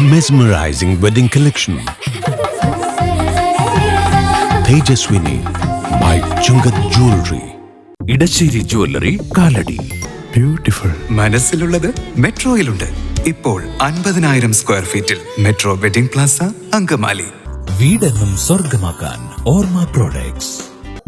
Mesmerizing wedding collection. Tejaswini by Chungat Jewelry. Edassery jewellery Kalady. Beautiful മനസ്സിലുള്ളത് മെട്രോയിലുണ്ട്. ഇപ്പോൾ അൻപതിനായിരം സ്ക്വയർ ഫീറ്റിൽ മെട്രോ വെഡിംഗ് പ്ലാസ അങ്കമാലി. വീടെന്നും സ്വർഗമാക്കാൻ ഓർമ്മ പ്രോഡക്ട്സ്.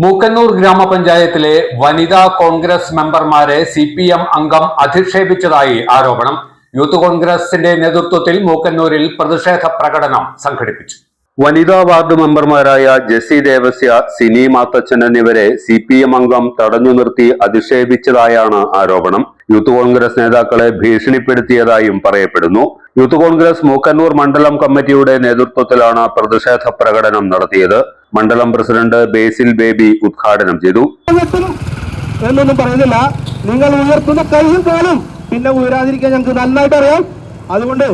മൂക്കന്നൂർ ഗ്രാമപഞ്ചായത്തിലെ വനിതാ കോൺഗ്രസ് മെമ്പർമാരെ സി പി എം അംഗം അധിക്ഷേപിച്ചതായി ആരോപണം. യൂത്ത് കോൺഗ്രസിന്റെ നേതൃത്വത്തിൽ മൂക്കന്നൂരിൽ പ്രതിഷേധ പ്രകടനം സംഘടിപ്പിച്ചു. വനിതാ വാർഡ് മെമ്പർമാരായ ജെസി ദേവസ്യ സിനി മാത്തച്ഛൻ എന്നിവരെ സി പി എം അംഗം തടഞ്ഞു നിർത്തി അധിക്ഷേപിച്ചതായാണ് ആരോപണം. യൂത്ത് കോൺഗ്രസ് നേതാക്കളെ ഭീഷണിപ്പെടുത്തിയതായും പറയപ്പെടുന്നു. യൂത്ത് കോൺഗ്രസ് മൂക്കന്നൂർ മണ്ഡലം കമ്മിറ്റിയുടെ നേതൃത്വത്തിലാണ് പ്രതിഷേധ പ്രകടനം നടത്തിയത്. മണ്ഡലം പ്രസിഡന്റ് ബേസിൽ ബേബി ഉദ്ഘാടനം ചെയ്തു. എന്നൊന്നും പറയുന്നില്ല നിങ്ങൾ ഉയർത്തുന്ന കൈയും പോലും പിന്നെ ഉയരാതിരിക്കാൻ ഞങ്ങൾക്ക് നന്നായിട്ട് അറിയാം. അതുകൊണ്ട്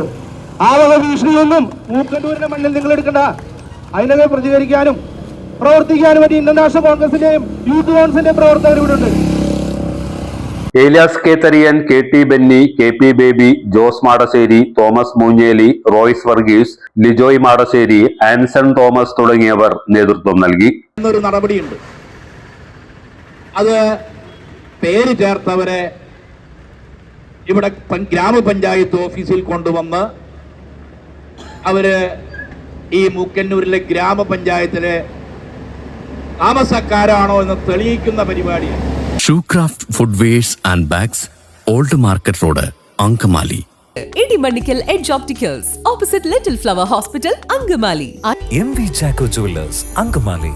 ആ വക ഭീഷണിയൊന്നും മൂക്കന്നൂരിന്റെ മണ്ണിൽ നിങ്ങൾ എടുക്കണ്ട. അതിനൊക്കെ പ്രതികരിക്കാനും പ്രവർത്തിക്കാനും വേണ്ടി ഇന്റർനാഷണൽ കോൺഗ്രസിന്റെയും യൂത്ത് കോൺഗ്രസിന്റെയും പ്രവർത്തകർ ഇവിടെ ഉണ്ട്. Elias K Thariyan K T Benny K P Baby Jose Madassery Thomas Moonjeli Royce Varghese Lijoy Madassery Anson Thomas തുടങ്ങിയവർ നേതൃത്വം നൽകി. എന്നൊരു നടപടിയുണ്ട്. അത് പേര് ചേർത്തവരെ ഇവിടെ പഞ്ച- ഗ്രാമപഞ്ചായത്ത് ഓഫീസിൽ കൊണ്ടുവന്ന് അവർ ഈ മൂക്കന്നൂരിലെ ഗ്രാമപഞ്ചായത്തിലെ താമസക്കാരാണോ എന്ന് തെളിയിക്കുന്ന പരിപാടിയാണ്. Shoecraft footwears and bags old market road Angamaly Edimannickal edge opticals opposite Little Flower hospital Angamaly M V Chacko jewellers Angamaly